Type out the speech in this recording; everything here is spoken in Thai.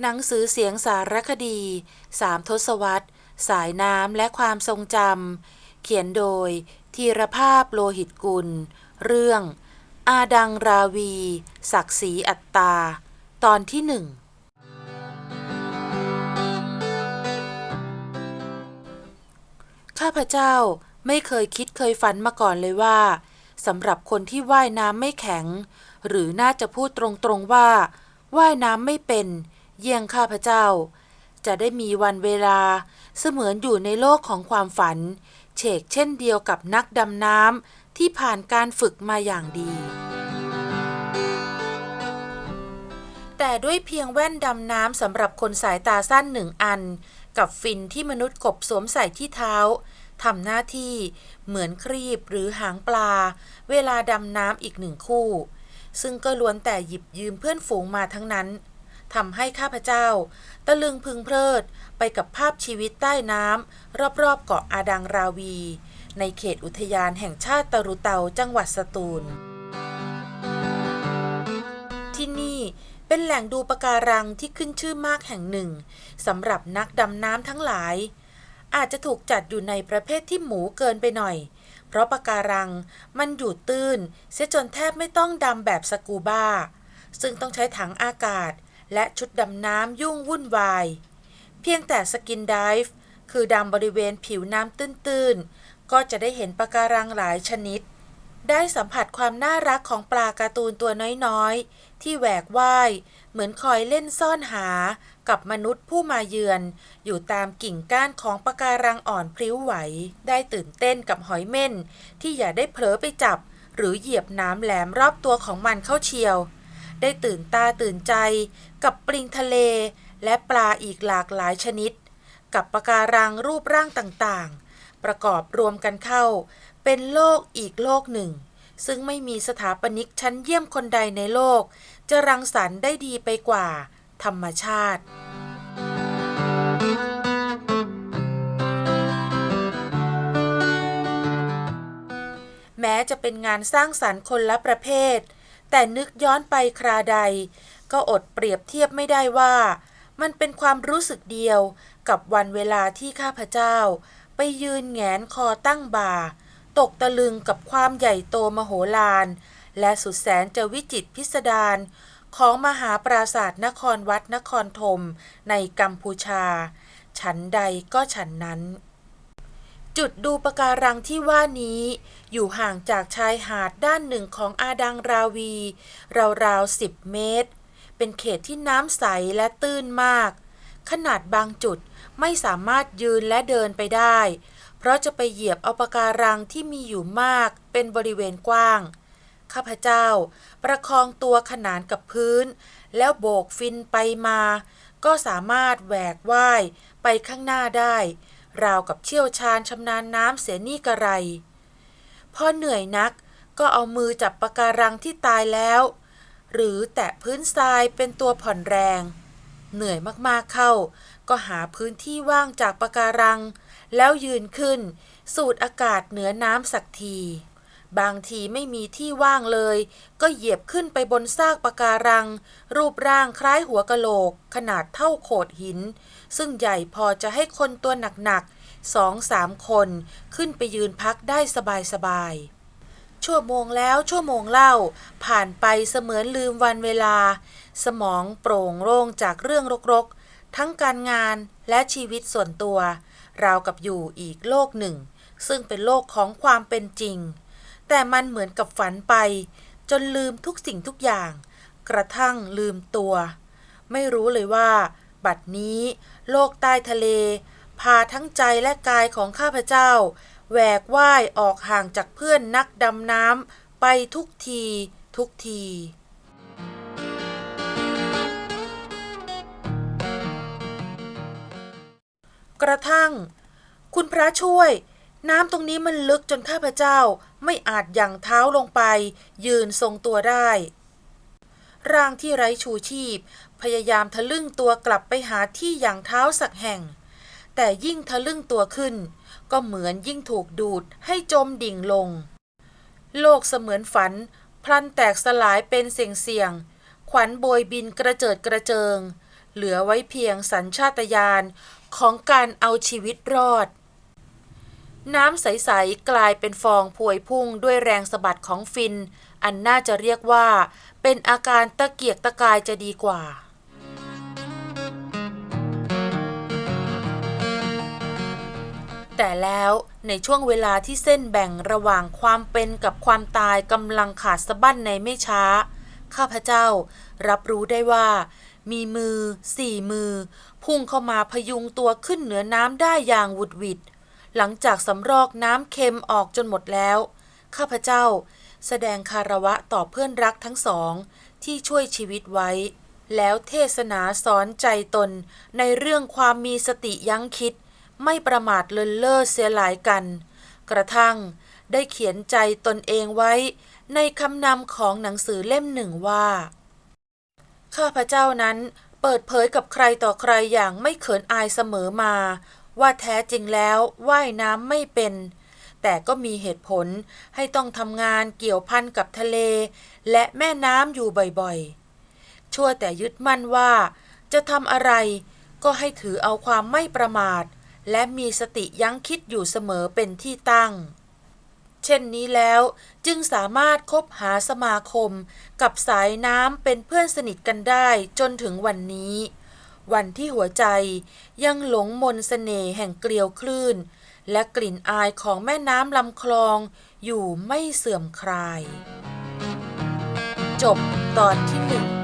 หนังสือเสียงสารคดี สามทศวรรษ สายน้ำและความทรงจำ เขียนโดย ธีรภาพโลหิตกุล เรื่อง อาดังราวี ศักดิ์ศรีอัตตา ตอนที่หนึ่ง ข้าพเจ้าไม่เคยคิดเคยฝันมาก่อนเลยว่าสำหรับคนที่ว่ายน้ำไม่แข็ง หรือน่าจะพูดตรงๆว่า ว่ายน้ำไม่เป็น เยี่ยงข้าพเจ้า จะได้มีวันเวลาเสมือนอยู่ในโลกของความฝัน เฉกเช่นเดียวกับนักดำน้ำที่ผ่านการฝึกมาอย่างดี แต่ด้วยเพียงแว่นดำน้ำสำหรับคนสายตาสั้นหนึ่งอัน กับฟินที่มนุษย์กบสวมใส่ที่เท้าทำหน้าที่เหมือนครีบหรือหางปลา เวลาดำน้ำอีกหนึ่งคู่ ซึ่งก็ล้วนแต่หยิบยืมเพื่อนฝูงมาทั้งนั้น ทำให้ข้าพเจ้า ตะลึงพึงเพลิดไปกับภาพชีวิตใต้น้ำรอบๆเกาะอาดังราวี ในเขตอุทยานแห่งชาติตรุเตาจังหวัดสตูล ที่นี่เป็นแหล่งดูปะการังที่ขึ้นชื่อมากแห่งหนึ่งสำหรับนักดำน้ำทั้งหลาย อาจจะถูกจัดอยู่ในประเภทที่หมูเกินไปหน่อย เพราะปะการังมันอยู่ตื้น เสียจนแทบไม่ต้องดำแบบสกูบ้าซึ่งต้องใช้ถังอากาศ และชุดดำน้ำยุ่งวุ่นวาย เพียงแต่สกินไดฟ์คือดำบริเวณผิวน้ำตื้นๆ ก็จะได้เห็นปะการังหลายชนิด ได้สัมผัสความน่ารักของปลาการ์ตูนตัวน้อยๆ ที่แหวกว่าย เหมือนคอยเล่นซ่อนหากับมนุษย์ผู้มาเยือน อยู่ตามกิ่งก้านของปะการังอ่อนพลิ้วไหว ได้ตื่นเต้นกับหอยเม่น ที่อย่าได้เผลอไปจับ หรือเหยียบน้ำแหลมรอบตัวของมันเข้าเชียว ได้ตื่นตาตื่นใจ กับปลิงทะเล และปลาอีกหลากหลายชนิด กับปะการังรูปร่างต่างๆ ประกอบรวมกันเข้า เป็นโลกอีกโลกหนึ่ง ซึ่งไม่มีสถาปนิกชั้นเยี่ยมคนใดในโลก จะรังสรรค์ได้ดีไปกว่า ธรรมชาติแม้จะเป็นงานสร้างสรรค์คนละประเภท แต่นึกย้อนไปคราใด ก็อดเปรียบเทียบไม่ได้ว่า มันเป็นความรู้สึกเดียวกับวันเวลาที่ข้าพเจ้า ไปยืนแงนคอตั้งบ่า ตกตะลึงกับความใหญ่โตมโหฬารและสุดแสนจะวิจิตพิสดารของมหาปราศาสาทนครวัดนครธมในกัมพูชา ฉันใดก็ฉันนั้น จุดดูปะการังที่ว่านี้ อยู่ห่างจากชายหาดด้านหนึ่งของอาดังราวี ราวๆสิบเมตร เป็นเขตที่น้ำใสและตื้นมาก ขนาดบางจุดไม่สามารถยืนและเดินไปได้ เพราะจะไปเหยียบเอาปะการังที่มีอยู่มากเป็นบริเวณกว้าง ข้าพเจ้า ประคองตัวขนานกับพื้น แล้วโบกฟินไปมา ก็สามารถแหวกว่ายไปข้างหน้าได้ ราวกับเชี่ยวชาญชำนาญน้ำเสียนี่กระไร พอเหนื่อยนักก็เอามือจับปะการังที่ตายแล้ว หรือแตะพื้นทรายเป็นตัวผ่อนแรง เหนื่อยมากๆเข้า ก็หาพื้นที่ว่างจากปะการัง แล้วยืนขึ้น สูดอากาศเหนือน้ำสักที บางทีไม่มีที่ว่างเลย ก็เหยียบขึ้นไปบนซากปะการัง รูปร่างคล้ายหัวกะโหลก ขนาดเท่าโขดหิน ซึ่งใหญ่พอจะให้คนตัวหนักๆสองสามคนขึ้นไปยืนพักได้สบายๆชั่วโมงแล้วชั่วโมงเล่า ผ่านไปเสมือนลืมวันเวลา สมองโปร่งโล่งจากเรื่องรกๆ ทั้งการงานและชีวิตส่วนตัว ราวกับอยู่อีกโลกหนึ่ง ซึ่งเป็นโลกของความเป็นจริง แต่มันเหมือนกับฝันไป จนลืมทุกสิ่งทุกอย่าง กระทั่งลืมตัว ไม่รู้เลยว่า บัดนี้ โลกใต้ทะเล พาทั้งใจและกายของข้าพเจ้าแหวกว่ายออกห่างจากเพื่อนนักดำน้ำไปทุกทีทุกทีกระทั่ง คุณพระช่วย น้ำตรงนี้มันลึกจนข้าพเจ้าไม่อาจยั่งเท้าลงไป ยืนทรงตัวได้ ร่างที่ไร้ชูชีพ พยายามทะลึ่งตัวกลับไปหาที่ย่างเท้าสักแห่ง แต่ยิ่งทะลึ่งตัวขึ้น ก็เหมือนยิ่งถูกดูดให้จมดิ่งลง โลกเสมือนฝัน พลันแตกสลายเป็นเสียงเสียงๆขวัญโบยบินกระเจิดกระเจิง เหลือไว้เพียงสัญชาตญาณของการเอาชีวิตรอด น้ำใส ๆ กลายเป็นฟองพวยพุ่งด้วยแรงสะบัดของฟิน อันน่าจะเรียกว่า เป็นอาการตะเกียกตะกายจะดีกว่า แต่แล้วในช่วงเวลาที่เส้นแบ่งระหว่างความเป็นกับความตายกำลังขาดสะบั้นในไม่ช้า ข้าพเจ้ารับรู้ได้ว่า มีมือสี่มือ พุ่งเข้ามาพยุงตัวขึ้นเหนือน้ำได้อย่างวุดวิด หลังจากสำรอกน้ำเค็มออกจนหมดแล้ว ข้าพเจ้าแสดงคารวะต่อเพื่อนรักทั้งสอง ที่ช่วยชีวิตไว้ แล้วเทศนาสอนใจตนในเรื่องความมีสติยั้งคิด ไม่ประมาทเลินเล่อเสียหลายกัน กระทั่งได้เขียนใจตนเองไว้ ในคำนำของหนังสือเล่มหนึ่งว่า ข้าพเจ้านั้นเปิดเผยกับใครต่อใครอย่างไม่เขินอายเสมอมา ว่าแท้จริงแล้วว่ายน้ำไม่เป็น แต่ก็มีเหตุผลให้ต้องทำงานเกี่ยวพันกับทะเล และแม่น้ำอยู่บ่อยๆ ชั่วแต่ยึดมั่นว่า จะทำอะไรก็ให้ถือเอาความไม่ประมาท และมีสติยั้งคิดอยู่เสมอเป็นที่ตั้ง เช่นนี้แล้วจึงสามารถคบหาสมาคมกับสายน้ำเป็นเพื่อนสนิทกันได้จนถึงวันนี้ วันที่หัวใจยังหลงมนสเสน่ห์แห่งเกลียวคลื่น และกลิ่นอายของแม่น้ำลำคลองอยู่ไม่เสื่อมคลาย จบตอนที่หนึ่ง